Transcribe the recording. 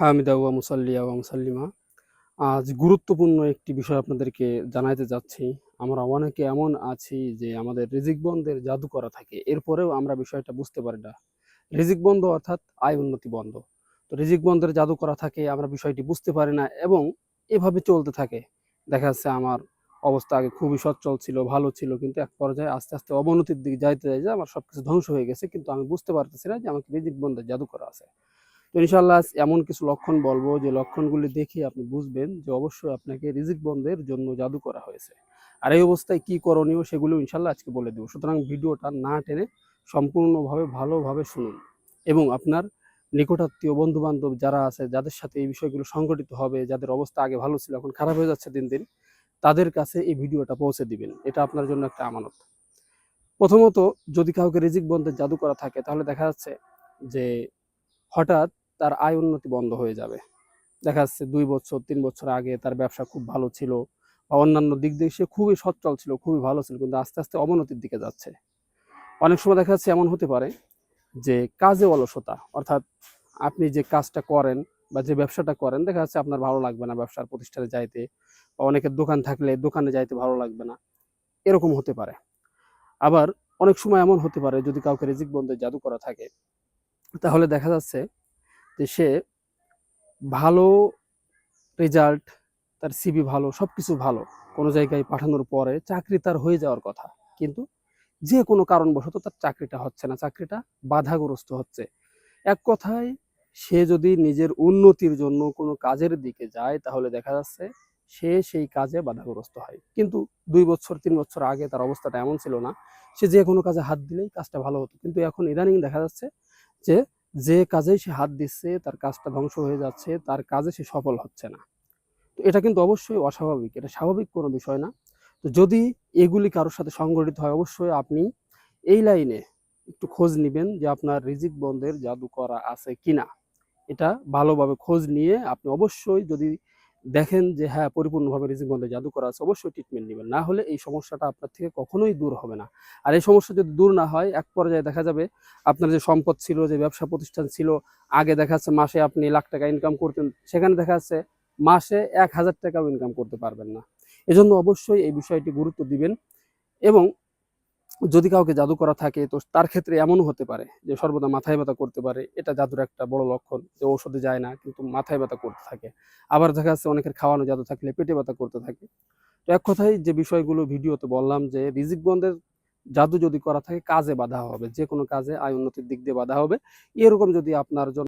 হামিদা ওয়া মুসাল্লিয়া ওয়া মুসাল্লিমা। আজ গুরুত্বপূর্ণ একটি বিষয় আপনাদেরকে জানাইতে যাচ্ছি। আমরা অনেকে এমন আছি যে আমাদের রিজিক বন্ধের জাদু করা থাকে, এরপরেও আমরা বিষয়টা বুঝতে পারি না। রিজিক বন্ধ অর্থাৎ আয় উন্নতি বন্ধ। তো রিজিক বন্ধের জাদু করা থাকে, আমরা বিষয়টি বুঝতে পারি না এবং এভাবে চলতে থাকে। দেখা যাচ্ছে আমার অবস্থা আগে খুবই সচ্ছল ছিল, ভালো ছিল, কিন্তু এক পর্যায়ে আস্তে আস্তে অবনতির দিকে যাইতে যাই যে আমার সবকিছু ধ্বংস হয়ে গেছে, কিন্তু আমি বুঝতে পারতেছি না যে আমাকে রিজিক বন্ধের জাদু করা আছে। তো ইনশাল্লাহ এমন কিছু লক্ষণ বলব যে লক্ষণগুলি দেখে আপনি বুঝবেন যে অবশ্যই আপনাকে রিজিক বন্ধের জন্য জাদু করা হয়েছে। আর এই অবস্থায় কি করণীয় সেগুলো ইনশাল্লাহ আজকে বলে দেবো। সুতরাং ভিডিওটা না টেনে সম্পূর্ণভাবে ভালোভাবে শুনুন এবং আপনার নিকটাত্মীয় বন্ধু বান্ধব যারা আছে, যাদের সাথে এই বিষয়গুলো সংগঠিত হবে, যাদের অবস্থা আগে ভালো ছিল, এখন খারাপ হয়ে যাচ্ছে দিন দিন, তাদের কাছে এই ভিডিওটা পৌঁছে দিবেন। এটা আপনার জন্য একটা আমানত। প্রথমত যদি কাউকে রিজিক বন্ধের জাদু করা থাকে, তাহলে দেখা যাচ্ছে যে হঠাৎ তার আয় উন্নতি বন্ধ হয়ে যাবে। দেখা যাচ্ছে দুই বছর, তিন বছর আগে তার ব্যবসা খুব ভালো ছিল বা অন্যান্য দিক দিয়ে সে খুবই সচ্ছল ছিল, খুবই ভালো ছিল, কিন্তু আস্তে আস্তে অবনতির দিকে যাচ্ছে। অনেক সময় দেখা যাচ্ছে এমন হতে পারে যে কাজে অলসতা, অর্থাৎ আপনি যে কাজটা করেন বা যে ব্যবসাটা করেন, দেখা যাচ্ছে আপনার ভালো লাগবে না ব্যবসার প্রতিষ্ঠানে যাইতে বা অনেকের দোকান থাকলে দোকানে যাইতে ভালো লাগবে না। এরকম হতে পারে। আবার অনেক সময় এমন হতে পারে যদি কাউকে রিজিক বন্ধের জাদু করা থাকে, তাহলে দেখা যাচ্ছে যে সে ভালো রেজাল্ট তার সিবি ভালো, সবকিছু ভালো, কোনো জায়গায় পাঠানোর পরে চাকরি তার হয়ে যাওয়ার কথা। কিন্তু যে কোনো কারণবশত তার চাকরিটা হচ্ছে না, চাকরিটা বাধাগ্রস্ত হচ্ছে। এক কথায়, সে যদি নিজের উন্নতির জন্য কোনো কাজের দিকে যায়, তাহলে দেখা যাচ্ছে সে সেই কাজে বাধাগ্রস্ত হয়। কিন্তু দুই বছর, তিন বছর আগে তার অবস্থাটা এমন ছিল না। সে যে কোনো কাজে হাত দিলেই কাজটা ভালো হতো। কিন্তু এখন ইদানিং দেখা যাচ্ছে যে যে কাজে সে হাত দিচ্ছে, তার কাজটা ধ্বংস হয়ে যাচ্ছে, তার কাজে সে সফল হচ্ছে না। তো এটা কিন্তু অবশ্যই অস্বাভাবিক, এটা স্বাভাবিক কোনো বিষয় না। তো যদি এগুলি কারোর সাথে সংগঠিত হয়, অবশ্যই আপনি এই লাইনে একটু খোঁজ নেবেন যে আপনার রিজিক বন্ধের জাদু করা আছে কিনা। এটা ভালোভাবে খোঁজ নিয়ে আপনি অবশ্যই যদি দেখেন যে হ্যাঁ পরিপূর্ণভাবে রিজিক বন্ধের জাদু করা আছে, অবশ্যই ট্রিটমেন্ট নেবেন। না হলে এই সমস্যাটা আপনার থেকে কখনোই দূর হবে না। আর এই সমস্যা যদি দূর না হয়, এক পর্যায়ে দেখা যাবে আপনার যে সম্পদ ছিল, যে ব্যবসা প্রতিষ্ঠান ছিল, আগে দেখা যাচ্ছে মাসে আপনি লাখ টাকা ইনকাম করতেন, সেখানে দেখা যাচ্ছে মাসে এক হাজার টাকাও ইনকাম করতে পারবেন না। এজন্য অবশ্যই এই বিষয়টি গুরুত্ব দিবেন এবং যদি কাউকে জাদু করা থাকে, তো তার ক্ষেত্রে এমনও হতে পারে যে সর্বদা মাথায় ব্যথা করতে পারে। এটা জাদুর একটা বড় লক্ষণ যে ঔষধে যায় না, কিন্তু মাথায় ব্যথা করতে থাকে। আবার দেখা যাচ্ছে অনেকের খাওয়ানো জাদু থাকলে পেটে ব্যথা করতে থাকে। তো এক কথায় যে বিষয়গুলো ভিডিওতে বললাম যে রিজিক বন্ধের জাদু যদি করা থাকে, কাজে বাধা হবে। যে কোনো কাজে আয় উন্নতির দিক দিয়ে বাধা হবে। এরকম যদি আপনার জন্য